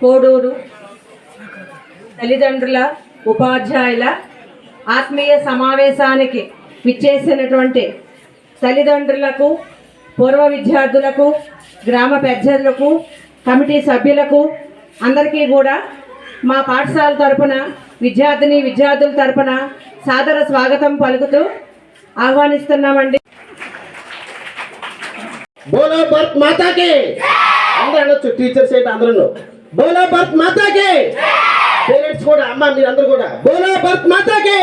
కోడూరు తల్లిదండ్రుల ఉపాధ్యాయుల ఆత్మీయ సమావేశానికి విచ్చేసినటువంటి తల్లిదండ్రులకు పూర్వ విద్యార్థులకు గ్రామ పెద్దలకు కమిటీ సభ్యులకు అందరికీ కూడా మా పాఠశాల తరపున విద్యార్థిని విద్యార్థుల తరపున సాదర స్వాగతం పలుకుతూ ఆహ్వానిస్తున్నామండి. బోలో మాతాకి! అందరూ అనొచ్చు టీచర్స్ ఏంటి అందరూ బోలా భరత్ మాతాకి. పేరెంట్స్ కూడా అమ్మ మీరందరూ అందరూ కూడా. బోలా భరత్ మాతాకి.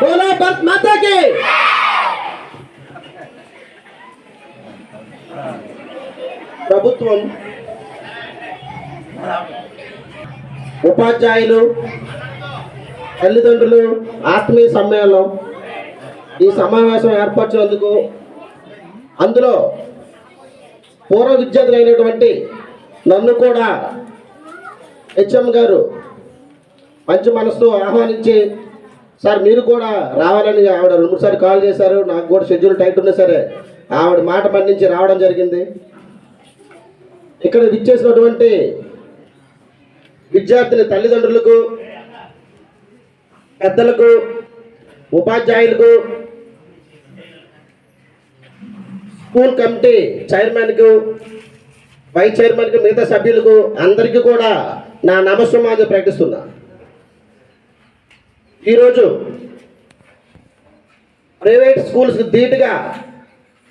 బోలా భరత్ మాతాకి. ప్రభుత్వం ఉపాధ్యాయులు తల్లిదండ్రులు ఆత్మీయ సమ్మేళనం ఈ సమావేశం ఏర్పరిచినందుకు అందులో పూర్వ విద్యార్థులైనటువంటి నన్ను కూడా హెచ్ఎం గారు మంచి మనసుతో ఆహ్వానించి సార్ మీరు కూడా రావాలని ఆవిడ రెండు సార్లు కాల్ చేశారు. నాకు కూడా షెడ్యూల్ టైట్ ఉన్నా సరే. ఆవిడ మాట మన్నించి రావడం జరిగింది. ఇక్కడ విచ్చేసినటువంటి విద్యార్థుల తల్లిదండ్రులకు పెద్దలకు ఉపాధ్యాయులకు స్కూల్ కమిటీ చైర్మన్కు వైస్ చైర్మన్కి మిగతా సభ్యులకు అందరికీ కూడా నా నమస్సమాజం ప్రకటిస్తున్నా ఈరోజు ప్రైవేట్ స్కూల్స్కి ధీటుగా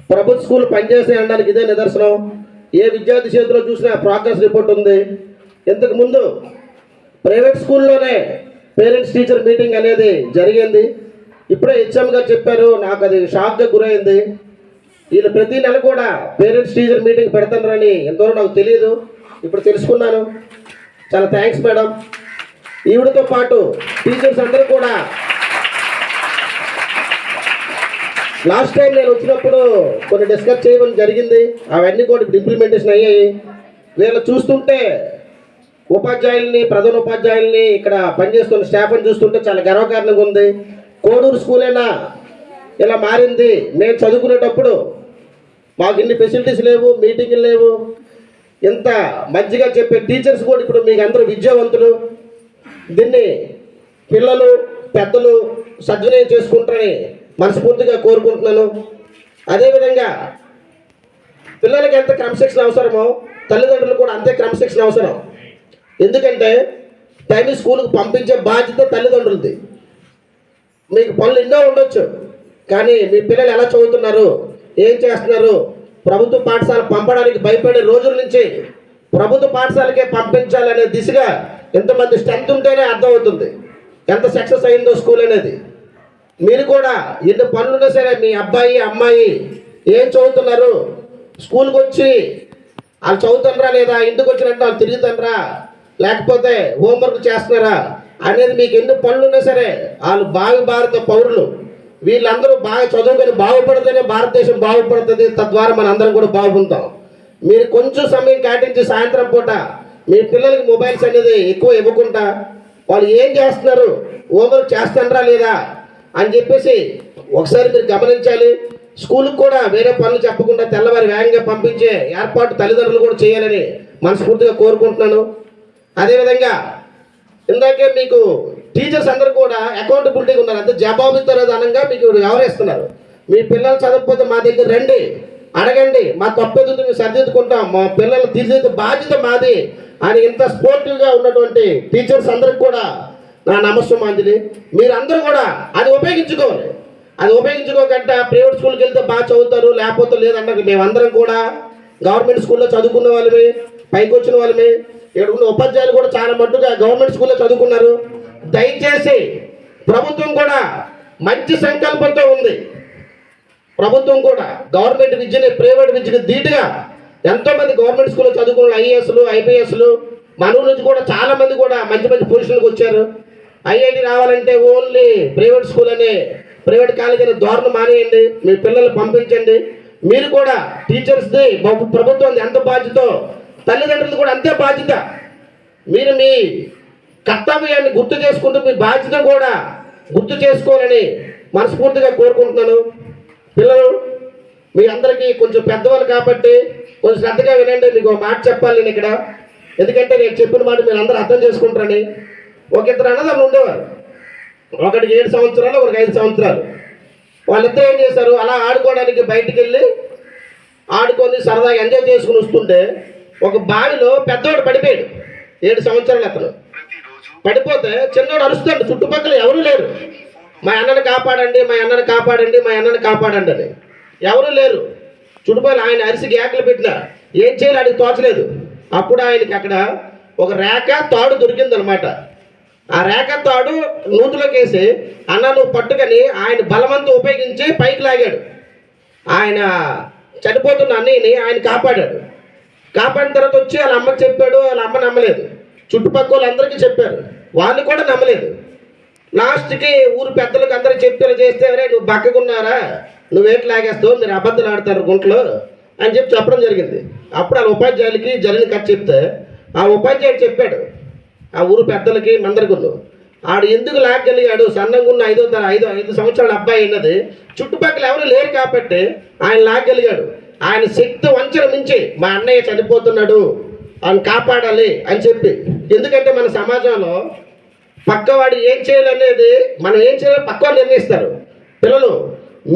ప్రభుత్వ స్కూల్ పనిచేసే అనడానికి ఇదే నిదర్శనం. ఏ విద్యార్థి చేతిలో చూసినా ప్రోగ్రెస్ రిపోర్ట్ ఉంది. ఇంతకు ముందు ప్రైవేట్ స్కూల్లోనే పేరెంట్స్ టీచర్ మీటింగ్ అనేది జరిగింది. ఇప్పుడే హెచ్ఎం గారు చెప్పారు నాకు అది షాక్గా గురైంది. వీళ్ళు ప్రతి నెల కూడా పేరెంట్స్ టీచర్ మీటింగ్ పెడతారని ఎంతవరకు నాకు తెలియదు ఇప్పుడు తెలుసుకున్నాను. చాలా థ్యాంక్స్ మేడం ఈవిడతో పాటు టీచర్స్ అందరూ కూడా. లాస్ట్ టైం నేను వచ్చినప్పుడు కొన్ని డిస్కస్ చేయడం జరిగింది. అవన్నీ కూడా ఇప్పుడు ఇంప్లిమెంటేషన్ అయ్యాయి. వీళ్ళు చూస్తుంటే ఉపాధ్యాయుల్ని ప్రధాన ఉపాధ్యాయుల్ని ఇక్కడ పనిచేస్తున్న స్టాఫ్ని చూస్తుంటే చాలా గర్వకారణంగా ఉంది. కోడూరు స్కూల్ అయినా ఇలా మారింది. మేము చదువుకునేటప్పుడు మాకు ఇన్ని ఫెసిలిటీస్ లేవు మీటింగ్లు లేవు. ఇంత మంచిగా చెప్పే టీచర్స్ కూడా ఇప్పుడు మీకు అందరూ విద్యావంతులు. దీన్ని పిల్లలు పెద్దలు సద్వినియోగం చేసుకుంటారని మనస్ఫూర్తిగా కోరుకుంటున్నాను. అదేవిధంగా పిల్లలకి ఎంత క్రమశిక్షణ అవసరమో తల్లిదండ్రులు కూడా అంతే క్రమశిక్షణ అవసరం. ఎందుకంటే టైం స్కూల్కి పంపించే బాధ్యత తల్లిదండ్రులది. మీకు పనులు ఎన్నో ఉండొచ్చు కానీ మీ పిల్లలు ఎలా చదువుతున్నారు ఏం చేస్తున్నారు ప్రభుత్వ పాఠశాల పంపడానికి భయపడే రోజుల నుంచి ప్రభుత్వ పాఠశాలకే పంపించాలనే దిశగా ఎంతమంది స్ట్రెంత్ ఉంటేనే అర్థమవుతుంది. ఎంత సక్సెస్ అయిందో స్కూల్ అనేది. మీరు కూడా ఎన్ని పనులున్నా సరే మీ అబ్బాయి అమ్మాయి ఏం చదువుతున్నారు? స్కూల్కి వచ్చి వాళ్ళు చదువుతుండ్రా లేదా? ఇంటికి వచ్చినట్టు వాళ్ళు తిరుగుతుండ్రా లేకపోతే హోంవర్క్ చేస్తున్నారా? అనేది మీకు ఎన్ని పనులు ఉన్నా సరే వాళ్ళు భావి భారత పౌరులు. వీళ్ళందరూ బాగా చదువుకొని బాగుపడితేనే భారతదేశం బాగుపడుతుంది. తద్వారా మన అందరం కూడా బాగుంటాం మీరు కొంచెం సమయం కేటాయించి సాయంత్రం పూట మీ పిల్లలకి మొబైల్స్ అనేది ఎక్కువ ఇవ్వకుండా వాళ్ళు ఏం చేస్తున్నారు? హోంవర్క్ చేస్తారా లేదా? అని చెప్పేసి ఒకసారి మీరు గమనించాలి. స్కూల్కి కూడా వేరే పనులు చెప్పకుండా తెల్లవారి వేగంగా పంపించే ఏర్పాటు తల్లిదండ్రులు కూడా చేయాలని మనస్ఫూర్తిగా కోరుకుంటున్నాను. అదేవిధంగా ఇందాకే మీకు టీచర్స్ అందరూ కూడా అకౌంటబిలిటీగా ఉన్నారు. అంతే జవాబుదారీతనంగా మీకు వ్యవహరిస్తున్నారు. మీ పిల్లలు చదవకపోతే మా దగ్గర రండి అడగండి మా తప్పేది మేము సరిదిద్దుకుంటాం మా పిల్లలు తీర్చిదిద్దే బాధ్యత మాది అని ఇంత స్పోర్టివ్గా ఉన్నటువంటి టీచర్స్ అందరికి కూడా నా నమస్సమాంజలి. మీరందరూ కూడా అది ఉపయోగించుకోవాలి. అది ఉపయోగించుకోకుండా ప్రైవేట్ స్కూల్కి వెళ్తే బాగా చదువుతారు లేకపోతే లేదన్నారు మేమందరం కూడా గవర్నమెంట్ స్కూల్లో చదువుకున్న వాళ్ళమే పైకి వచ్చిన వాళ్ళమే. ఇక్కడ ఉన్న ఉపాధ్యాయులు కూడా చాలా మట్టుగా గవర్నమెంట్ స్కూల్లో చదువుకున్నారు. దయచేసి ప్రభుత్వం కూడా మంచి సంకల్పంతో ఉంది. ప్రభుత్వం కూడా గవర్నమెంట్ విద్యని ప్రైవేట్ విద్యని ధీటుగా ఎంతో మంది గవర్నమెంట్ స్కూల్లో చదువుకున్న ఐఏఎస్లు ఐపీఎస్లు మన నుంచి కూడా చాలామంది కూడా మంచి మంచి పొజిషన్లకు వచ్చారు. ఐఐటి రావాలంటే ఓన్లీ ప్రైవేట్ స్కూల్ అనే ప్రైవేట్ కాలేజ్ అనే ధోరణ మానేయండి మీ పిల్లల్ని పంపించండి. మీరు కూడా టీచర్స్ది ప్రభుత్వం ఎంత బాధ్యతో తల్లిదండ్రులు కూడా అంతే బాధ్యత. మీరు మీ కర్తవ్యాన్ని గుర్తు చేసుకుంటూ మీ బాధ్యత కూడా గుర్తు చేసుకోవాలని మనస్ఫూర్తిగా కోరుకుంటున్నాను. పిల్లలు మీ అందరికీ కొంచెం పెద్దవాళ్ళు కాబట్టి కొంచెం శ్రద్ధగా వినండి. మీకు ఒక మాట చెప్పాలి నేను ఇక్కడ. ఎందుకంటే నేను చెప్పిన మాట మీరు అందరూ అర్థం చేసుకుంటారని. ఒక ఇద్దరు అన్నదమ్ములు ఉండేవారు. ఒకటికి ఏడు సంవత్సరాలు ఒకరికి ఐదు సంవత్సరాలు. వాళ్ళిద్దరు ఏం చేశారు? అలా ఆడుకోవడానికి బయటికి వెళ్ళి ఆడుకొని సరదాగా ఎంజాయ్ చేసుకుని వస్తుంటే ఒక బావిలో పెద్దవాడు పడిపోయాడు. ఏడు సంవత్సరాలు అతను. పడిపోతే చిన్నవాడు అరుస్తాడు చుట్టుపక్కల ఎవరు లేరు. మా అన్నని కాపాడండి మా అన్నని కాపాడండి మా అన్నని కాపాడండి అని. ఎవరు లేరు. చుట్టుపక్కల ఆయన అరిసి గ్యాకులు పెట్టినా ఏం చేయాలి ఆయనకి తోచలేదు. అప్పుడు ఆయనకి అక్కడ ఒక రేఖ తాడు దొరికిందనమాట. ఆ రేఖ తాడు నూతులోకి వేసి అన్న నువ్వు పట్టుకొని ఆయన బలమంతా ఉపయోగించి పైకి లాగాడు. ఆయన చనిపోతున్న అన్నయ్యని ఆయన కాపాడాడు. కాపాడిన తర్వాత వచ్చి వాళ్ళ అమ్మకి చెప్పాడు వాళ్ళ అమ్మ నమ్మలేదు. చుట్టుపక్కల వాళ్ళందరికీ చెప్పారు. వాళ్ళు కూడా నమ్మలేదు. లాస్ట్కి ఊరు పెద్దలకు అందరూ చెప్పేలా చేస్తే "అరే, నువ్వు బక్కకున్నారా నువ్వేటి లాగేస్తావు? మీరు అబద్ధాలు ఆడతారు గుంట్లో? అని చెప్పి చెప్పడం జరిగింది. అప్పుడు ఆ ఉపాధ్యాయులకి జరిగిన కథ చెప్తే ఆ ఉపాధ్యాయుడు చెప్పాడు ఆ ఊరు పెద్దలకి మందరిగుళ్ళు ఆడు ఎందుకు లాగలిగాడు సన్నంగా ఉన్న ఐదో తర ఐదు ఐదు సంవత్సరాల అబ్బాయి ఉన్నది చుట్టుపక్కల ఎవరు లేరు కాబట్టి ఆయన లాగలిగాడు ఆయన శక్తి వంచన మించి మా అన్నయ్య చనిపోతున్నాడు. ఆయన కాపాడాలి అని చెప్పి ఎందుకంటే మన సమాజంలో పక్కవాడు ఏం చేయాలనేది మనం ఏం చేయాలో పక్కవాడు నిర్ణయిస్తారు. పిల్లలు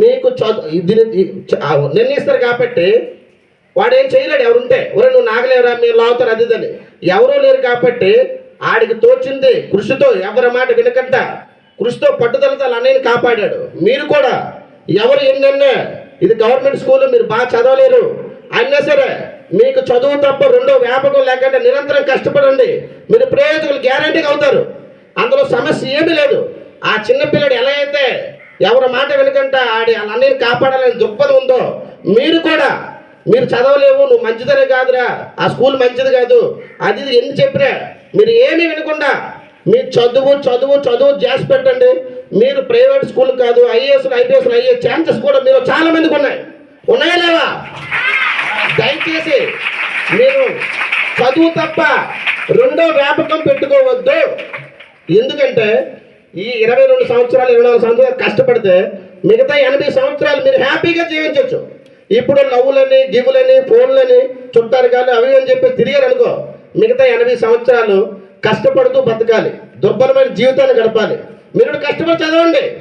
మీకు చదువు నిర్ణయిస్తారు కాబట్టి వాడు ఏం చేయలేడు ఎవరుంటే. ఎవరు నువ్వు నాగలేవురా మీరు లావుతారు అది ఇదని ఎవరూ లేరు కాబట్టి ఆడికి తోచింది కృషితో ఎవరి మాట వినకంట. కృషితో పట్టుదలతో అన్నయ్యని కాపాడాడు. మీరు కూడా ఎవరు ఏంటన్నా ఇది గవర్నమెంట్ స్కూల్ మీరు బాగా చదవలేరు. అయినా సరే మీకు చదువు తప్ప రెండో వ్యాపకం లేకుండా నిరంతరం కష్టపడండి. మీరు ప్రయోజకులు గ్యారంటీగా అవుతారు. అందులో సమస్య ఏమీ లేదు. ఆ చిన్నపిల్లడు ఎలా అయితే ఎవరి మాట వినకంట ఆడి వాళ్ళ కాపాడాలని దృక్పథం ఉందో మీరు కూడా. మీరు చదవలేవు నువ్వు మంచిదనే కాదురా. ఆ స్కూల్ మంచిది కాదు. అది ఎన్ని చెప్పినా మీరు ఏమీ వినకుండా మీ చదువు చదువు చదువు చేసి పెట్టండి. మీరు ప్రైవేట్ స్కూల్ కాదు ఐఏఎస్లు ఐపీఎస్లు అయ్యే ఛాన్సెస్ కూడా మీరు చాలా మందికి ఉన్నాయి. ఉన్నాయా లేవా? దయచేసి మీరు చదువు తప్ప రెండో వ్యాపకం పెట్టుకోవద్దు. ఎందుకంటే ఈ ఇరవై రెండు సంవత్సరాలు ఇరవై నాలుగు సంవత్సరాలు కష్టపడితే మిగతా ఎనభై సంవత్సరాలు మీరు హ్యాపీగా జీవించవచ్చు ఇప్పుడు లవ్వులని గిగులని ఫోన్లని చుట్టారు కానీ అవి అని చెప్పి తిరిగారు అనుకో మిగతా ఎనభై సంవత్సరాలు కష్టపడుతూ బతకాలి. దుర్బలమైన జీవితాన్ని గడపాలి. మీరు కష్టపడి చదవండి.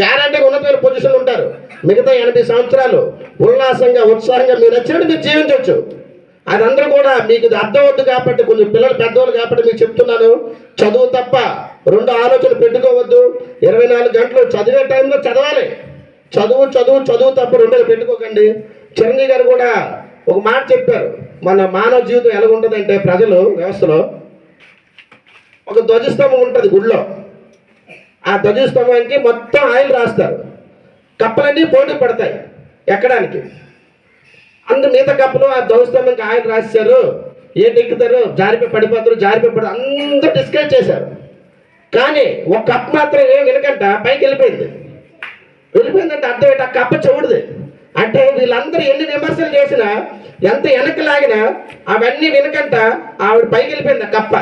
గ్యారంటీగా ఉన్నతమైన పొజిషన్ ఉంటారు. మిగతా ఎనభై సంవత్సరాలు ఉల్లాసంగా ఉత్సాహంగా మీరు నచ్చినట్టు మీరు జీవించవచ్చు. అదందరూ కూడా మీకు అర్థం అవుతుంది కాబట్టి కొంచెం పిల్లలు పెద్దవాళ్ళు కాబట్టి మీకు చెప్తున్నాను. చదువు తప్ప రెండు ఆలోచనలు పెట్టుకోవద్దు. ఇరవై నాలుగు గంటలు చదివే టైంలో చదవాలి. చదువు చదువు చదువు తప్ప రెండోది పెట్టుకోకండి. చిరంజీవి గారు కూడా ఒక మాట చెప్పారు. మన మానవ జీవితం ఎలా ఉంటుందంటే ప్రజలు వ్యవస్థలో ఒక ధ్వజస్తంభం ఉంటుంది గుడిలో. ఆ ధ్వజస్తంభానికి మొత్తం ఆయిల్ రాస్తారు. కప్పలన్నీ పోటీ పడతాయి ఎక్కడానికి. అందు మిగతా కప్పలు ఆ ధ్వజస్తంభంకి ఆయిల్ రాశారు. ఏంటి ఎక్కుతారు జారిపోయి పడిపోతారు జారిపోయి పడి అందరూ డిస్కస్ చేశారు. కానీ ఒక కప్ మాత్రం ఏం వినకంట పైకి వెళ్ళిపోయింది. వెళ్ళిపోయిందంటే అర్థం ఏంటి? ఆ కప్ప చెవుడుది. అంటే వీళ్ళందరూ ఎన్ని విమర్శలు చేసినా ఎంత వెనక్కి లాగినా అవన్నీ వినకంట ఆవిడ పైకి వెళ్ళిపోయింది ఆ కప్ప.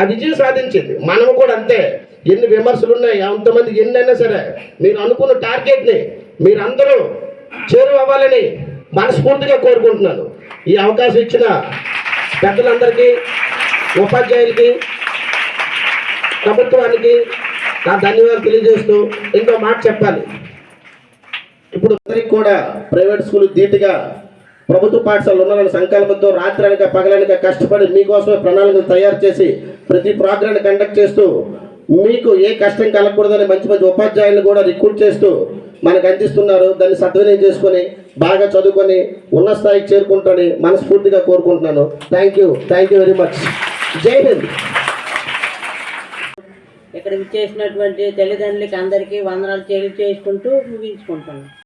అది విజయం సాధించింది. మనము కూడా అంతే. ఎన్ని విమర్శలు ఉన్నాయి? ఎంతమంది ఎన్నైనా సరే మీరు అనుకున్న టార్గెట్ని మీరందరూ అందరూ చేరువవ్వాలని మనస్ఫూర్తిగా కోరుకుంటున్నాను. ఈ అవకాశం ఇచ్చిన పెద్దలందరికీ ఉపాధ్యాయులకి ప్రభుత్వానికి నా ధన్యవాదాలు తెలియజేస్తూ ఇంకో మాట చెప్పాలి. ఇప్పుడు అందరికి కూడా ప్రైవేట్ స్కూల్ ధీటుగా ప్రభుత్వ పాఠశాలలు ఉన్నారని సంకల్పంతో రాత్రనక పగలనక కష్టపడి మీకోసమే ప్రణాళికలు తయారు చేసి ప్రతి ప్రోగ్రాన్ని కండక్ట్ చేస్తూ మీకు ఏ కష్టం కలగకూడదని మంచి మంచి ఉపాధ్యాయులు కూడా రిక్రూట్ చేస్తూ మనకు అందిస్తున్నారు. దాన్ని సద్వినియోగం చేసుకొని బాగా చదువుకొని ఉన్న స్థాయికి చేరుకుంటాడని మనస్ఫూర్తిగా కోరుకుంటున్నాను. Thank you thank you very much జై హింద్ ఇక్కడ చేసినటువంటి తల్లిదండ్రులకి అందరికీ వందనాలు చేసుకుంటూ ముగించుకుంటాను